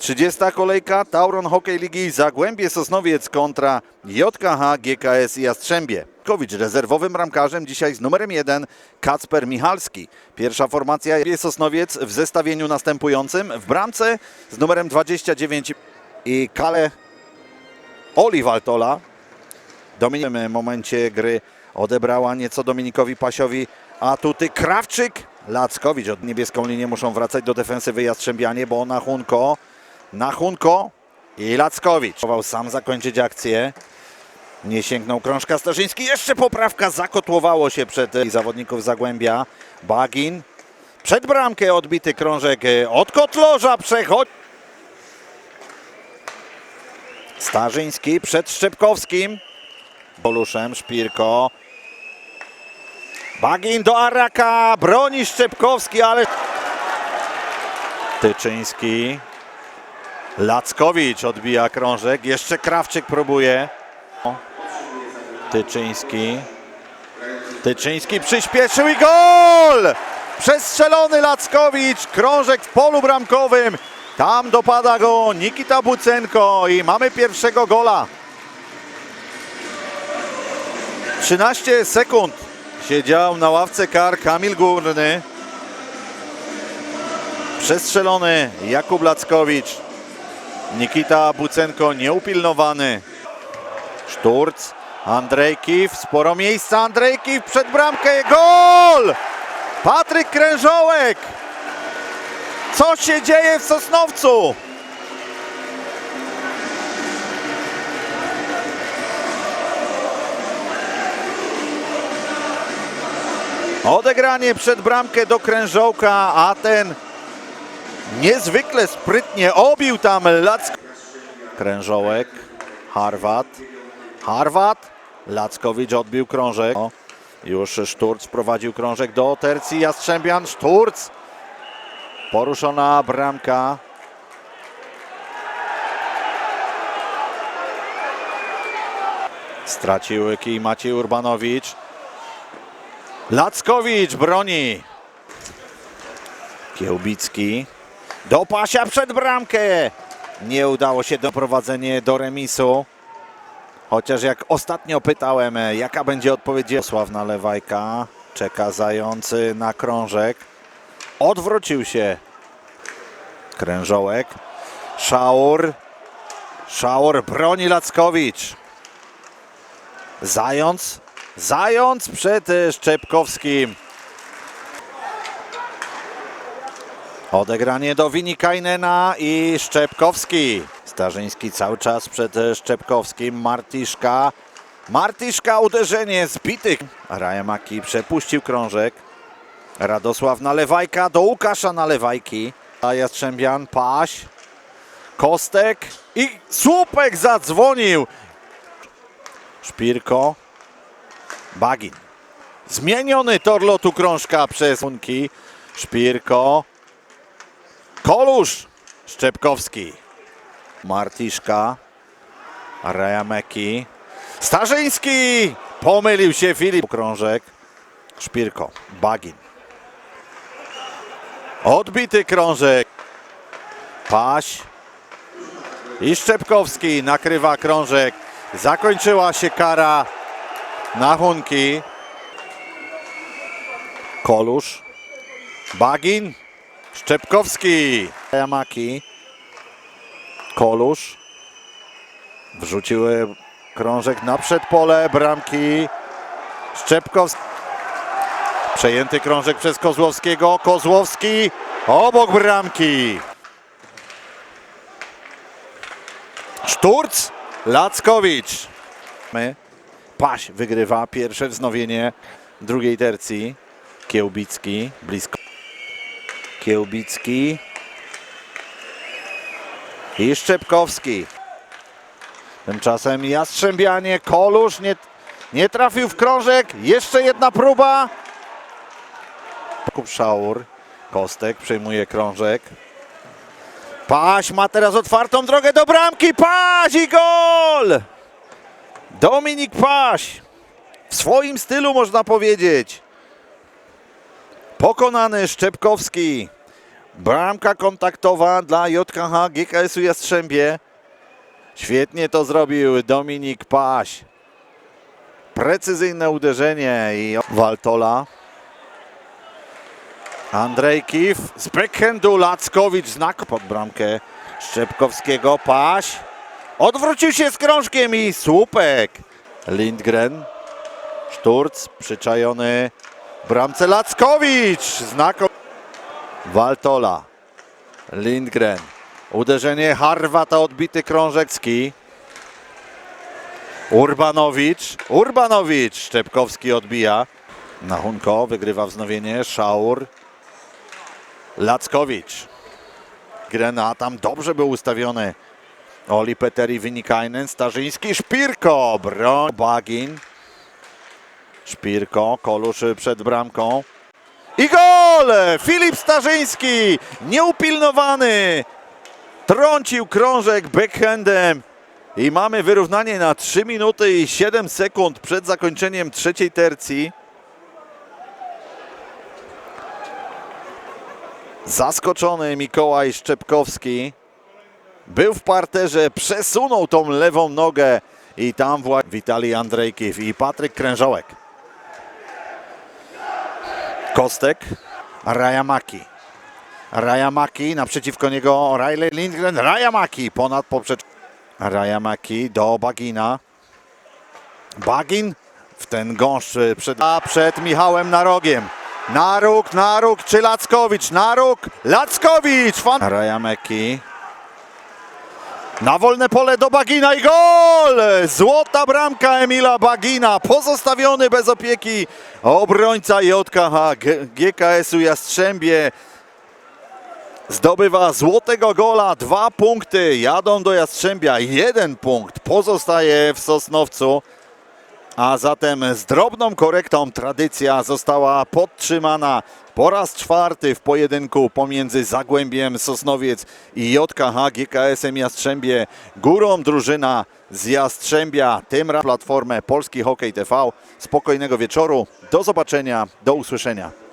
30. kolejka Tauron Hockey Ligi Zagłębie Sosnowiec kontra JKH GKS Jastrzębie. Kowicz rezerwowym bramkarzem dzisiaj z numerem 1 Kacper Michalski. Pierwsza formacja Sosnowiec w zestawieniu następującym. W bramce z numerem 29 i Kale Oliwaltola. Dominik w momencie gry odebrała nieco Dominikowi Pasiowi atuty. Krawczyk, Lackowicz od niebieską linię muszą wracać do defensywy Jastrzębianie, bo Nachunko, Nachunko i Lackowicz. Próbował sam zakończyć akcję. Nie sięgnął krążka Starzyński. Jeszcze poprawka zakotłowało się przed e, zawodników Zagłębia. Bagin. Przed bramkę odbity krążek e, od Kotloża przechodzi. Starzyński przed Szczepkowskim. Poluszem, Szpirko. Bagin do Araka, broni Szczepkowski, ale... Tyczyński. Lackowicz odbija krążek, jeszcze Krawczyk próbuje. Tyczyński. Tyczyński przyspieszył i gol! Przestrzelony Lackowicz, krążek w polu bramkowym. Tam dopada go Nikita Bucenko i mamy pierwszego gola. 13 sekund siedział na ławce kar Kamil Górny. Przestrzelony Jakub Lackowicz. Nikita Bucenko nieupilnowany. Szturc, Andrejkiw, sporo miejsca, Andrejkiw przed bramkę, gol! Patryk Krężołek! Co się dzieje w Sosnowcu? Odegranie przed bramkę do Krężołka, a ten niezwykle sprytnie obił tam Lack. Krężołek, Harwat, Harwat, Lackowicz odbił krążek. O, już Szturc wprowadził krążek do tercji Jastrzębian, Szturc, poruszona bramka. Stracił kij Maciej Urbanowicz. Lackowicz broni. Kiełbicki. Do pasia przed bramkę. Nie udało się doprowadzenie do remisu. Chociaż jak ostatnio pytałem, e, jaka będzie odpowiedź Sławna Lewajka. Czeka zający na krążek. Odwrócił się. Krężołek. Szaur. Szaur broni Lackowicz. Zając. Zając przed e, Szczepkowskim. Odegranie do Winikainena i Szczepkowski. Starzyński cały czas przed e, Szczepkowskim. Martiszka. Martiszka uderzenie zbitych. Rajemaki przepuścił krążek. Radosław Nalewajka do Łukasza Nalewajki. A Jastrzębian Paś. Kostek i słupek zadzwonił. Szpirko. Bagin. Zmieniony tor lotu krążka przez Unki. Szpirko. Kolusz. Szczepkowski. Martiszka. Rajameki. Starzyński. Pomylił się Filip. Krążek. Szpirko. Bagin. Odbity krążek. Paś. I Szczepkowski nakrywa krążek. Zakończyła się kara Nachunki. Kolusz. Bagin. Szczepkowski. Jamaki. Kolusz. Wrzuciły krążek na przedpole bramki. Szczepkowski. Przejęty krążek przez Kozłowskiego. Kozłowski obok bramki. Szturc. Lackowicz. Paś wygrywa pierwsze wznowienie drugiej tercji. Kiełbicki blisko. Kiełbicki. I Szczepkowski. Tymczasem Jastrzębianie, Kolusz nie, nie trafił w krążek. Jeszcze jedna próba. Jakub Szaur. Kostek przejmuje krążek. Paś ma teraz otwartą drogę do bramki. Paś i gol! Dominik Paś. W swoim stylu można powiedzieć. Pokonany Szczepkowski. Bramka kontaktowa dla JKH GKS-u Jastrzębie. Świetnie to zrobił Dominik Paś. Precyzyjne uderzenie i Waltola. Andrzej Kif z backhandu Lackowicz znak pod bramkę Szczepkowskiego. Paś odwrócił się z krążkiem i słupek. Lindgren. Szturc przyczajony bramce Lackowicz. Znak Waltola. Lindgren. Uderzenie Harwata, odbity krążecki. Urbanowicz. Urbanowicz. Szczepkowski odbija. Nachunko wygrywa wznowienie. Szaur. Lackowicz. Grena tam dobrze był ustawiony. Oli Peteri Wynikainen. Starzyński. Szpirko. Broń. Bagin. Szpirko. Kolusz przed bramką. I gol! Filip Starzyński. Nieupilnowany. Trącił krążek backhandem. I mamy wyrównanie na 3 minuty i 7 sekund przed zakończeniem trzeciej tercji. Zaskoczony Mikołaj Szczepkowski. Był w parterze, przesunął tą lewą nogę i tam właśnie Witalij Andrejkiw i Patryk Krężołek. Kostek, Rajamaki. Rajamaki, naprzeciwko niego Riley Lindgren, Rajamaki ponad poprzeczką. Rajamaki do Bagina. Bagin w ten gąszcz przed, a przed Michałem Narogiem. Naróg, Naróg czy Lackowicz? Naróg, Lackowicz! Fan... Rajameki. Na wolne pole do Bagina i gol! Złota bramka Emila Bagina, pozostawiony bez opieki obrońca JKH GKS-u Jastrzębie. Zdobywa złotego gola, dwa punkty, jadą do Jastrzębia, jeden punkt pozostaje w Sosnowcu. A zatem z drobną korektą tradycja została podtrzymana po raz czwarty w pojedynku pomiędzy Zagłębiem Sosnowiec i JKH GKS-em Jastrzębie. Górą drużyna z Jastrzębia, tym razem platformę Polski Hokej TV. Spokojnego wieczoru, do zobaczenia, do usłyszenia.